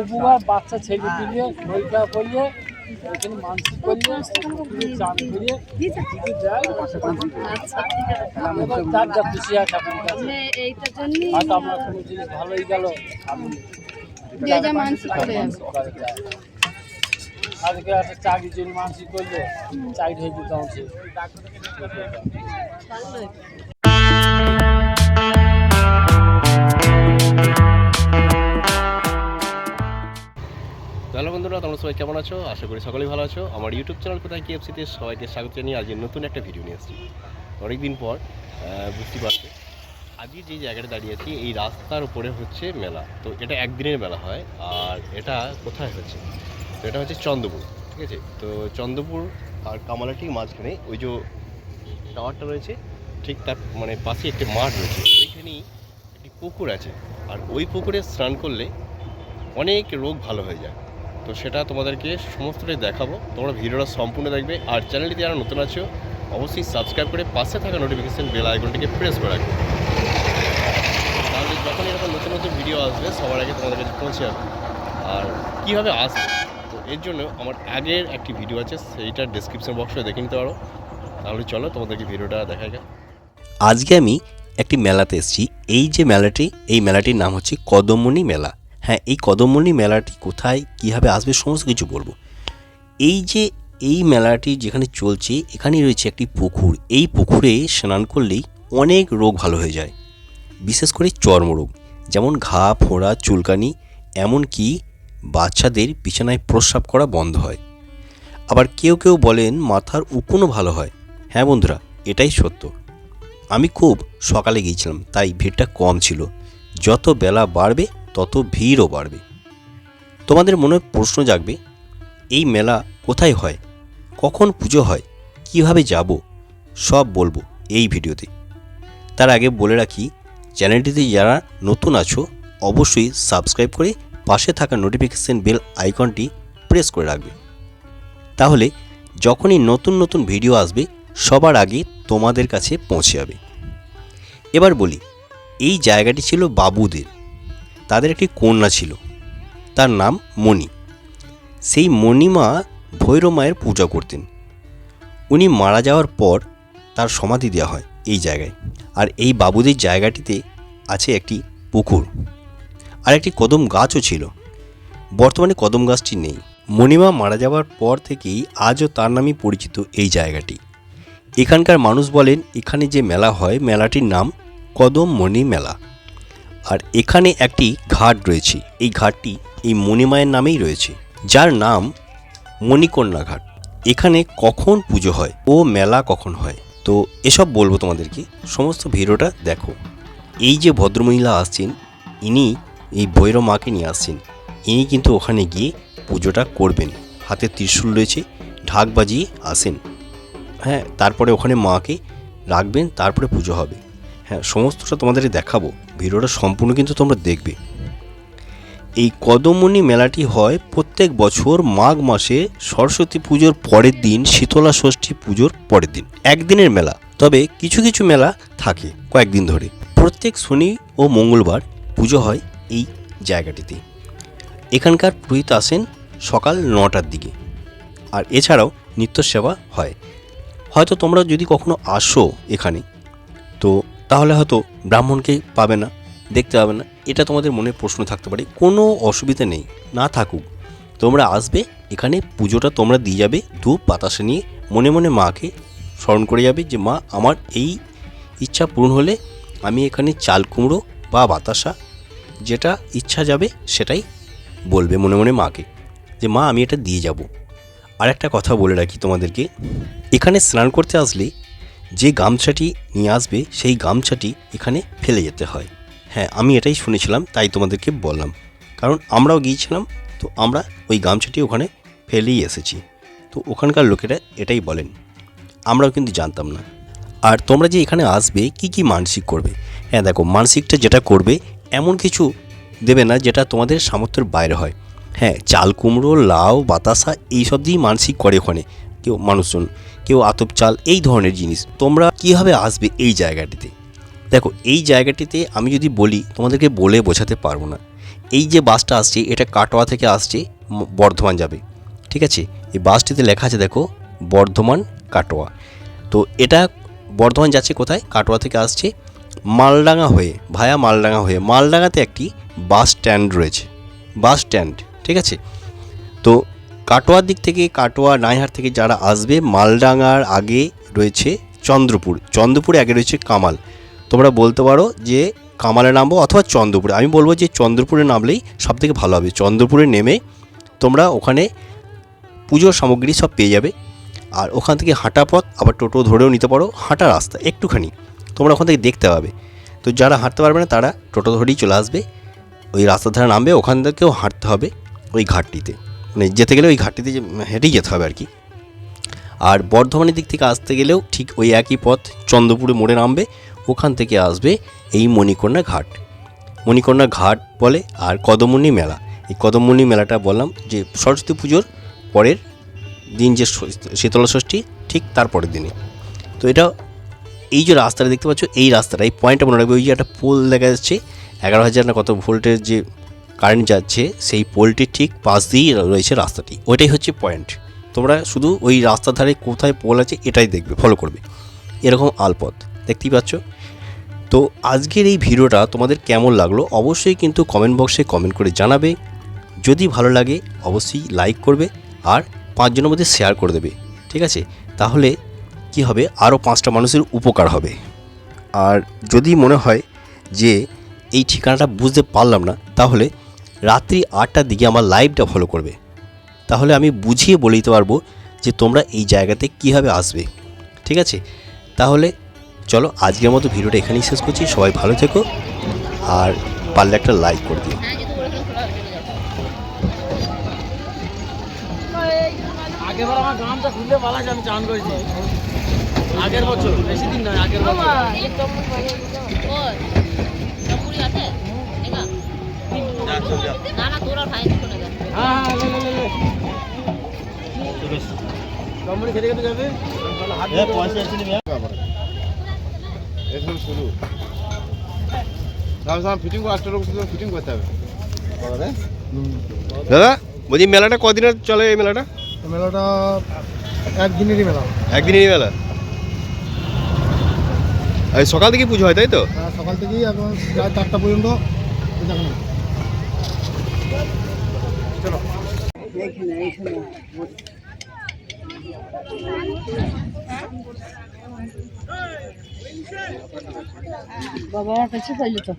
উপকার বাচ্চা ছেলে দিলে পরীক্ষা করলে এখানে মানসিক চান করিয়ে যার যা খুশি আছে আপনার কাছে। মানে হয়তো আপনার কোনো জিনিস ভালোই গেল। আজকে একটা চাকরির জন্য মানসিক করলে চাকরি হয়ে যেতে হচ্ছে হ্যালো বন্ধুরা, তোমরা সবাই কেমন আছো? আশা করি সকলেই ভালো আছো। আমার ইউটিউব চ্যানেল কোথায় কেএফসিতে সবাইকে স্বাগত জানিয়ে আজকে নতুন একটা ভিডিও নিয়ে এসেছি। অনেকদিন পর বুঝতে পারছ, আজকে যে জায়গাটা দাঁড়িয়ে আছি, এই রাস্তার উপরে হচ্ছে মেলা। তো এটা একদিনের মেলা হয়, আর এটা কোথায় হচ্ছে? তো এটা হচ্ছে চন্দ্রপুর, ঠিক আছে? তো চন্দ্রপুর আর কামালা ঠিক মাঝখানে ওই যে টাওয়ারটা রয়েছে, ঠিক তার মানে পাশে একটি মাঠ রয়েছে। ওইখানেই একটি পুকুর আছে, আর ওই পুকুরে স্নান করলে অনেক রোগ ভালো হয়ে যায়। তো সেটা তোমাদেরকে সমস্তটাই দেখাবো। তোমরা ভিডিওটা সম্পূর্ণ দেখবে। আর চ্যানেলটি যারা নতুন আছো, অবশ্যই সাবস্ক্রাইব করে পাশে থাকা নোটিফিকেশন বেল আইকনটিকে প্রেস করে রাখবে। তাহলে যখন এরকম নতুন নতুন ভিডিও আসবে, সবার আগে তোমাদের কাছে পৌঁছে যাবে। আর কীভাবে আসবে? তো এর জন্য আমার আগের একটি ভিডিও আছে সেইটার ডিসক্রিপশন বক্সে দেখে নিতে পারো। তাহলে চলো তোমাদেরকে ভিডিওটা দেখা যাক। আজকে আমি একটি মেলাতে এসেছি। এই যে মেলাটি, এই মেলাটির নাম হচ্ছে কদমমণি মেলা। হ্যাঁ এই কদমমণি মেলাটি কোথায়, কীভাবে আসবে, সমস্ত কিছু বলব। এই যে, এই মেলাটি যেখানে চলছে এখানে রয়েছে একটি পুকুর। এই পুকুরে স্নান করলেই অনেক রোগ ভালো হয়ে যায়, বিশেষ করে চর্মরোগ। যেমন ঘা, ফোড়া, চুলকানি, এমনকি বাচ্চাদের বিছানায় প্রস্রাব করা বন্ধ হয়। আবার কেউ কেউ বলেন মাথার উকুনও ভালো হয়। হ্যাঁ বন্ধুরা, এটাই সত্য। আমি খুব সকালে গিয়েছিলাম, তাই ভিড়টা কম ছিল। যত বেলা বাড়বে তত ভিড়ও বাড়বে। তোমাদের মনে প্রশ্ন জাগবে, এই মেলা কোথায় হয়? কখন পুজো হয়? কীভাবে যাব? সব বলব এই ভিডিওতে। তার আগে বলে রাখি, চ্যানেলটিতে যারা নতুন আছো, অবশ্যই সাবস্ক্রাইব করে পাশে থাকা নোটিফিকেশন বেল আইকনটি প্রেস করে রাখবে। তাহলে যখনই নতুন নতুন ভিডিও আসবে, সবার আগে তোমাদের কাছে পৌঁছে যাবে। এবার বলি, এই জায়গাটি ছিল বাবুদের। তাদের একটি কন্যা ছিল। তার নাম মণি। সেই মণিমা ভৈরব মায়ের পূজা করতেন। উনি মারা যাওয়ার পর তার সমাধি দেওয়া হয় এই জায়গায়। আর এই বাবুদের জায়গাটিতে আছে একটি পুকুর। আর একটি কদম গাছও ছিল। বর্তমানে কদম গাছটি নেই। মণিমা মারা যাওয়ার পর থেকেই আজও তার নামই পরিচিত এই জায়গাটি। এখানকার মানুষ বলেন, এখানে যে মেলা হয়, মেলাটির নাম কদম মণি মেলা। আর এখানে একটি ঘাট রয়েছে। এই ঘাটটি এই মণিমায়ের নামেই রয়েছে, যার নাম মণিকন্যা ঘাট। এখানে কখন পুজো হয় ও মেলা কখন হয়? তো এসব বলব তোমাদেরকে, সমস্ত ভিডিওটা দেখো। এই যে ভদ্রমহিলা আসছেন, ইনি এই ভৈরব মাকে নিয়ে আসছেন। ইনি কিন্তু ওখানে গিয়ে পুজোটা করবেন। হাতে ত্রিশূল রয়েছে, ঢাক বাজিয়ে আসেন। হ্যাঁ তারপরে ওখানে মাকে রাখবেন, তারপরে পুজো হবে। হ্যাঁ সমস্তটা তোমাদের দেখাবো। ভিডিওটা সম্পূর্ণ কিন্তু তোমরা দেখবে। এই কদমমণি মেলাটি হয় প্রত্যেক বছর মাঘ মাসে সরস্বতী পুজোর পরের দিন, শীতলা ষষ্ঠী পুজোর পরের দিন। একদিনের মেলা, তবে কিছু কিছু মেলা থাকে কয়েকদিন ধরে। প্রত্যেক শনি ও মঙ্গলবার পুজো হয় এই জায়গাটিতে। এখানকার পুরোহিত আসেন সকাল নটার দিকে। আর এছাড়াও নিত্য সেবা হয়। হয়তো তোমরা যদি কখনো আসো এখানে, তো তাহলে হয়তো ব্রাহ্মণকে পাবে না, দেখতে পাবে না। এটা তোমাদের মনে প্রশ্ন থাকতে পারে। কোনো অসুবিধা নেই, না থাকুক। তোমরা আসবে, এখানে পুজোটা তোমরা দিয়ে যাবে, ধূপ বাতাসা নিয়ে মনে মনে মাকে স্মরণ করে যাবে যে, মা, আমার এই ইচ্ছা পূরণ হলে আমি এখানে চাল কুমড়ো বা বাতাসা যেটা ইচ্ছা যাবে সেটাই বলবে মনে মনে মাকে যে, মা, আমি এটা দিয়ে যাব। আর একটা কথা বলে রাখি তোমাদেরকে। এখানে স্নান করতে আসলে যে গামছাটি নিয়ে আসবে, সেই গামছাটি এখানে ফেলে যেতে হয়। হ্যাঁ আমি এটাই শুনেছিলাম, তাই তোমাদেরকে বললাম। কারণ আমরাও গিয়েছিলাম, তো আমরা ওই গামছাটি ওখানে ফেলেই এসেছি। তো ওখানকার লোকেরা এটাই বলেন। আমরাও কিন্তু জানতাম না। আর তোমরা যে এখানে আসবে, কি কি মানসিক করবে? হ্যাঁ দেখো, মানসিকটা যেটা করবে, এমন কিছু দেবে না যেটা তোমাদের সামর্থ্যের বাইরে হয়। হ্যাঁ চাল কুমড়ো, লাউ, বাতাসা, এইসব দিয়েই মানসিক করে ওখানে কেউ মানুষজন। কেউ আতপ চাল, এই ধরনের জিনিস। তোমরা কীভাবে আসবে এই জায়গাটিতে? দেখো, এই জায়গাটিতে আমি যদি বলি, তোমাদেরকে বলে বোঝাতে পারব না। এই যে বাসটা আসছে, এটা কাটোয়া থেকে আসছে বর্ধমান যাবে। ঠিক আছে? এই বাসটিতে লেখা আছে, দেখো, বর্ধমান কাটোয়া। তো এটা বর্ধমান যাচ্ছে কোথায়? কাটোয়া থেকে আসছে মালডাঙ্গা হয়ে, ভায়া মালডাঙ্গা হয়ে। মালডাঙ্গাতে একটি বাস স্ট্যান্ড রয়েছে। বাস স্ট্যান্ড, ঠিক আছে? তো কাটোয়ার দিক থেকে কাটোয়া নাইহাট থেকে যারা আসবে, মালডাঙ্গার আগে রয়েছে চন্দ্রপুর। চন্দ্রপুরে আগে রয়েছে কামাল। তোমরা বলতে পারো যে কামালে নামবো অথবা চন্দ্রপুরে। আমি বলব যে চন্দ্রপুরে নামলেই সব থেকে ভালো হবে। চন্দ্রপুরে নেমে তোমরা ওখানে পুজোর সামগ্রী সব পেয়ে যাবে। আর ওখান থেকে হাঁটা পথ, আবার টোটো ধরেও নিতে পারো। হাঁটা রাস্তা একটুখানি। তোমরা ওখান থেকে দেখতে পাবে। তো যারা হাঁটতে পারবে না, তারা টোটো ধরেই চলে আসবে। ওই রাস্তার ধারে নামবে, ওখান থেকেও হাঁটতে হবে ওই ঘাটটিতে। মানে যেতে গেলে ওই ঘাটটিতে যে হেঁটেই যেতে হবে আর কি। আর বর্ধমানের দিক থেকে আসতে গেলেও ঠিক ওই একই পথ চন্দ্রপুরে মোড়ে নামবে, ওখান থেকে আসবে এই মণিকর্ণা ঘাট। মণিকর্ণা ঘাট বলে আর কদমণি মেলা। এই কদমণি মেলাটা বললাম যে সরস্বতী পুজোর পরের দিন যে শীতলা ষষ্ঠী ঠিক তার পরের দিনে। তো এটা এই যে রাস্তাটা দেখতে পাচ্ছ, এই রাস্তাটা, এই পয়েন্টটা মনে রাখবে, ওই যে একটা পোল দেখা যাচ্ছে, এগারো হাজার না কত ভোল্টের যে কারেন্ট যাচ্ছে, সেই পোলটির ঠিক পাশ দিয়েই রয়েছে রাস্তাটি। ওইটাই হচ্ছে পয়েন্ট তোমরা শুধু ওই রাস্তার ধারে কোথায় পোল আছে, এটাই দেখবে ফলো করবে। এরকম আলপথ, দেখতেই পাচ্ছ? তো আজকের এই ভিডিওটা তোমাদের কেমন লাগল, অবশ্যই কিন্তু কমেন্ট বক্সে কমেন্ট করে জানাবে। যদি ভালো লাগে, অবশ্যই লাইক করবে আর পাঁচজনের মধ্যে শেয়ার করে দেবে, ঠিক আছে? তাহলে কি হবে? আরও পাঁচটা মানুষের উপকার হবে। আর যদি মনে হয় যে এই ঠিকানাটা বুঝতে পারলাম না, তাহলে রাত্রি আটটার দিকে আমার লাইভটা ফলো করবে। তাহলে আমি বুঝিয়ে বলে দিতে পারব যে তোমরা এই জায়গাতে কীভাবে আসবে। ঠিক আছে? তাহলে চলো আজকের মতো ভিডিওটা এখানেই শেষ করছি। সবাই ভালো থেকো আর পারলে একটা লাইক করে দিও। আগেরবার আমার গামটা খুললে বলা আমি চান করেছি। আগের বছর বেশি দিন নয় আগের বছর না না তোরা খাইনি চলে গেছে হ্যাঁ হ্যাঁ লে, লে, লে, লে। কমড়ি খেতে খেতে যাবে। শুরু। ফিটিং আসতে হবে ফিটিং করতে হবে। দাদা বলছি মেলাটা কদিনের চলে এই মেলাটা? মেলাটা একদিনেরই মেলা। একদিনেরই মেলা? এই সকাল থেকে পুজো হয় তাই তো? সকাল থেকেই এখন প্রায় চারটা পর্যন্ত দেখেন বাবা আমার কাছে পাইলো তো।